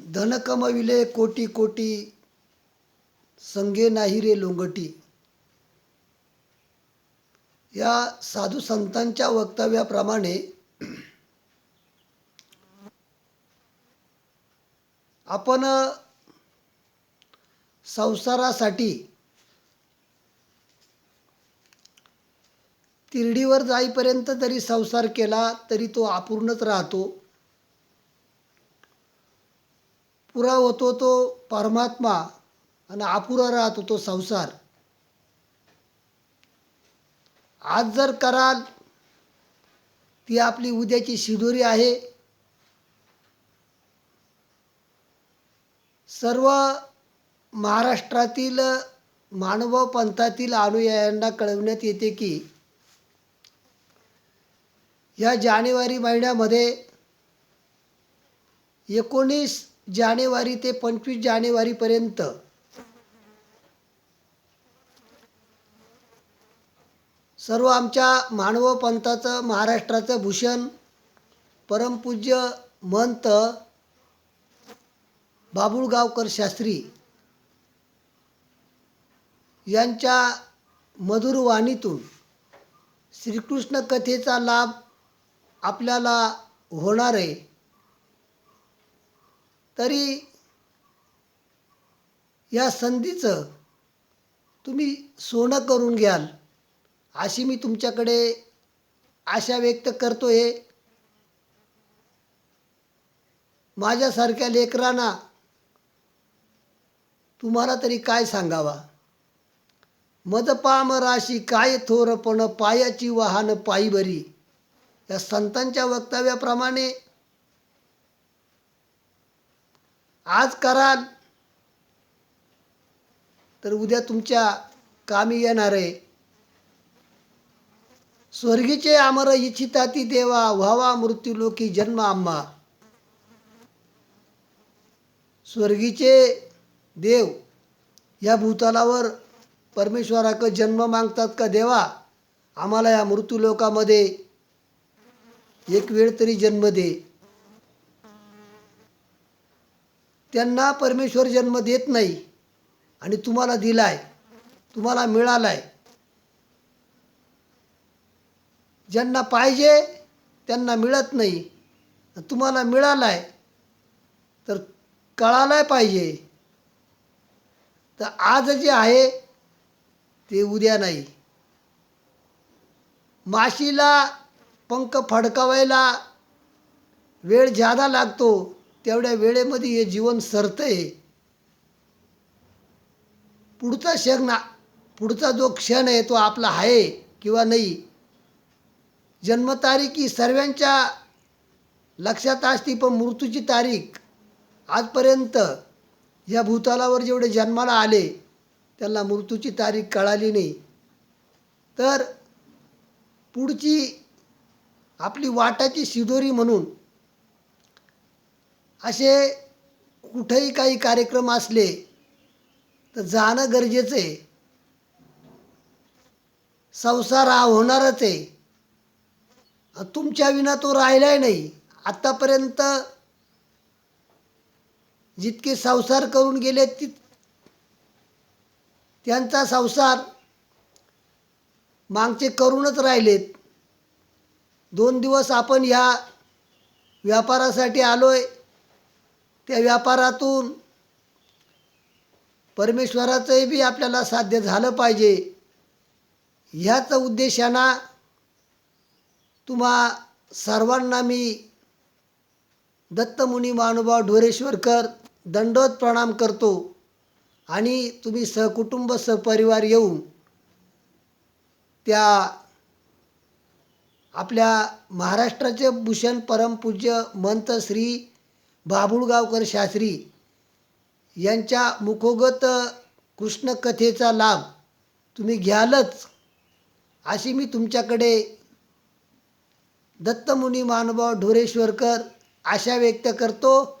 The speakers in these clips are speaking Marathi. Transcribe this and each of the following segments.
धन कमविले कोटी कोटी संगे नाही रे लोंगटी. या साधू संतांच्या वक्तव्याप्रमाणे आपण संसारासाठी तिरडीवर जाईपर्यंत जरी संसार केला तरी तो अपूर्णच राहतो. पुरा होतो तो परमात्मा आणि अपुरा राहतो तो संसार आज जर कराल ती आपली उद्याची शिदोरी आहे सर्व महाराष्ट्रातील मानव पंथातील अनुयायांना कळवण्यात येते की या जानेवारी महिन्यामध्ये एकोणीस जानेवारी ते पंचवीस जानेवारीपर्यंत सर्व आमच्या मानव पंथाचं महाराष्ट्राचं भूषण परमपूज्य महंत बाबुळगावकर शास्त्री यांच्या मधुर वाणीतून श्रीकृष्ण कथेचा लाभ आपल्याला होणार आहे. तरी या संधीचं तुम्ही सोनं करून घ्याल अशी मी तुमच्याकडे आशा व्यक्त करतो आहे माझ्यासारख्या लेकरांना तुम्हाला तरी काय सांगावा? मदपाम राशी काय थोरपण पायाची वाहन पायी बरी. या संतांच्या वक्तव्याप्रमाणे आज कराल तर उद्या तुमच्या कामी येणार आहे. स्वर्गीचे आमर इच्छिताती देवा व्हावा मृत्यू लोकी जन्म आम्हा. स्वर्गीचे देव या भूतालावर परमेश्वराक जन्म मागतात का देवा? आम्हाला या मृत्यू लोकामध्ये एक वेळ तरी जन्म दे. त्यांना परमेश्वर जन्म देत नाही आणि तुम्हाला दिलाय तुम्हाला मिळालाय. ज्यांना पाहिजे त्यांना मिळत नाही. तुम्हाला मिळालाय तर कळालाय पाहिजे. तर आज जे आहे ते उद्या नाही. माशीला पंख फडकावायला वेळ ज्यादा लागतो तेवढ्या वेळेमध्ये हे जीवन सरतंय. पुढचा क्षण ना पुढचा जो क्षण आहे तो आपला आहे किंवा नाही. जन्मतारीख ही सर्वांच्या लक्षात असते पण मृत्यूची तारीख आजपर्यंत या भूतालावर जेवढे जन्माला आले त्यांना मृत्यूची तारीख कळाली नाही. तर पुढची आपली वाटाची शिदोरी म्हणून असे कुठेही काही कार्यक्रम असले तर जाणं गरजेचं आहे. संसार हा होणारच आहे. तुमच्या विना तो राहिलाय नाही. आत्तापर्यंत जितके संसार करून गेले तित त्यांचा संसार मागचे करूनच राहिलेत. दोन दिवस आपण ह्या व्यापारासाठी आलोय. त्या व्यापारातून परमेश्वराचंही बी आपल्याला साध्य झालं पाहिजे. ह्याच उद्देशानं तुम्हा सर्वांना मी दत्तमुनी महानुभाव ढोरेश्वरकर दंडोत प्रणाम करतो आणि तुम्ही सहकुटुंब सहपरिवार येऊन त्या आपल्या महाराष्ट्राचे भूषण परमपूज्य मंत श्री बाबुळगावकर शास्त्री यांच्या मुखोगत कृष्णकथेचा लाभ तुम्ही घ्यालच अशी मी तुमच्याकडे दत्तमुनी महानुभाव ढोरेश्वरकर आशा व्यक्त करतो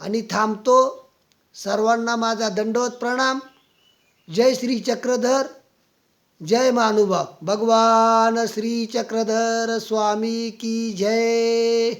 आणि थांबतो. सर्वांना माझा दंडवत प्रणाम. जय श्री चक्रधर जय महानुभाव भगवान श्री चक्रधर स्वामी की जय.